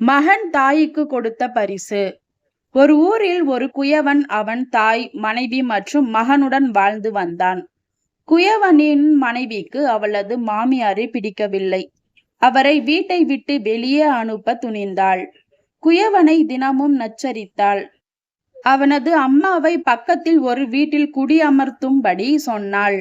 மகன் தாய்க்கு கொடுத்த பரிசு. ஒரு ஊரில் ஒரு குயவன் அவன் தாய் மனைவி மற்றும் மகனுடன் வாழ்ந்து வந்தான். குயவனின் மனைவிக்கு அவளது மாமியாரை பிடிக்கவில்லை. அவரை வீட்டை விட்டு வெளியே அனுப்ப துணிந்தாள். குயவனை தினமும் நச்சரித்தாள். அவனது அம்மாவை பக்கத்தில் ஒரு வீட்டில் குடியமர்த்தும்படி சொன்னாள்.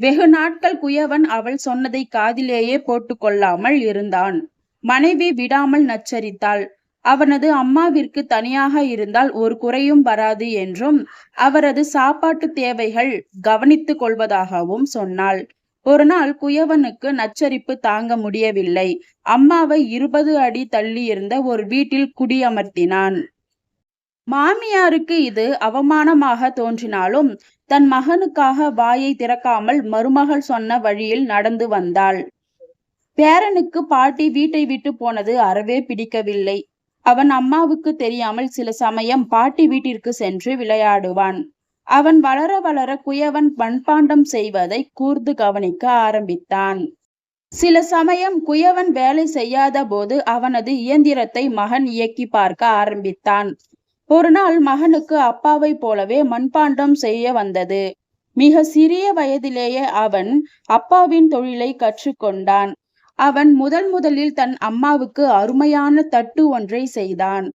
வெகு நாட்கள் குயவன் அவள் சொன்னதை காதிலேயே போட்டுக்கொள்ளாமல் இருந்தான். மனைவி விடாமல் நச்சரித்தாள். அவனது அம்மாவிற்கு தனியாக இருந்தால் ஒரு குறையும் வராது என்றும் அவரது சாப்பாட்டு தேவைகள் கவனித்துக் கொள்வதாகவும் சொன்னாள். ஒரு நாள் குயவனுக்கு நச்சரிப்பு தாங்க முடியவில்லை. அம்மாவை இருபது அடி தள்ளி இருந்த ஒரு வீட்டில் குடியமர்த்தினான். மாமியாருக்கு இது அவமானமாக தோன்றினாலும் தன் மகனுக்காக வாயை திறக்காமல் மருமகள் சொன்ன வழியில் நடந்து வந்தாள். பேரனுக்கு பாட்டி வீட்டை விட்டு போனது அறவே பிடிக்கவில்லை. அவன் அம்மாவுக்கு தெரியாமல் சில சமயம் பாட்டி வீட்டிற்கு சென்று விளையாடுவான். அவன் வளர வளர குயவன் மண்பாண்டம் செய்வதை கூர்ந்து கவனிக்க ஆரம்பித்தான். சில சமயம் குயவன் வேலை செய்யாத போது அவனது இயந்திரத்தை மகன் இயக்கி பார்க்க ஆரம்பித்தான். ஒரு நாள் மகனுக்கு அப்பாவை போலவே மண்பாண்டம் செய்ய வந்தது. மிக சிறிய வயதிலேயே அவன் அப்பாவின் தொழிலை கற்றுக்கொண்டான். அவன் முதல் முதலில் தன் அம்மாவுக்கு அருமையான தட்டு ஒன்றை செய்தான்.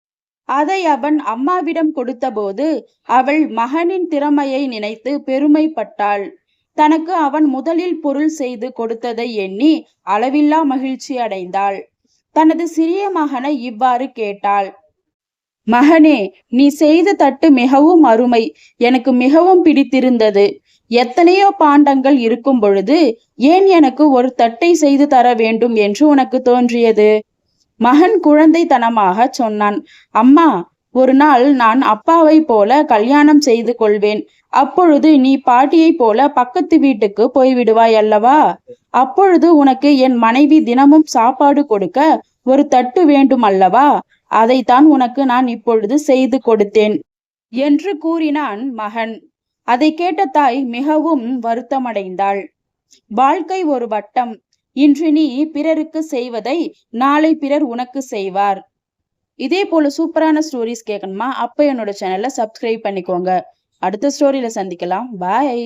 அதை அவன் அம்மாவிடம் கொடுத்தபோது அவள் மகனின் திறமையை நினைத்து பெருமைப்பட்டாள். தனக்கு அவன் முதலில் பொருள் செய்து கொடுத்ததை எண்ணி அளவில்லா மகிழ்ச்சி அடைந்தாள். தனது சிறிய மகனை இவ்வாறு கேட்டாள். மகனே நீ செய்த தட்டு மிகவும் அருமை. எனக்கு மிகவும் பிடித்திருந்தது. எத்தனையோ பாண்டங்கள் இருக்கும் பொழுது ஏன் எனக்கு ஒரு தட்டை செய்து தர வேண்டும் என்று உனக்கு தோன்றியது? மகன் குழந்தைத்தனமாக சொன்னான். அம்மா ஒரு நாள் நான் அப்பாவை போல கல்யாணம் செய்து கொள்வேன். அப்பொழுது நீ பாட்டியை போல பக்கத்து வீட்டுக்கு போய்விடுவாய் அல்லவா? அப்பொழுது உனக்கு என் மனைவி தினமும் சாப்பாடு கொடுக்க ஒரு தட்டு வேண்டும் அல்லவா? அதைத்தான் உனக்கு நான் இப்பொழுது செய்து கொடுத்தேன் என்று கூறினான் மகன். அதை கேட்ட தாய் மிகவும் வருத்தமடைந்தாள். வாழ்க்கை ஒரு வட்டம். இன்று நீ பிறருக்கு செய்வதை நாளை பிறர் உனக்கு செய்வார். இதே போல சூப்பரான ஸ்டோரிஸ் கேட்கணுமா அப்ப என்னோட சேனலை சப்ஸ்கிரைப் பண்ணிக்கோங்க. அடுத்த ஸ்டோரியில சந்திக்கலாம். பாய்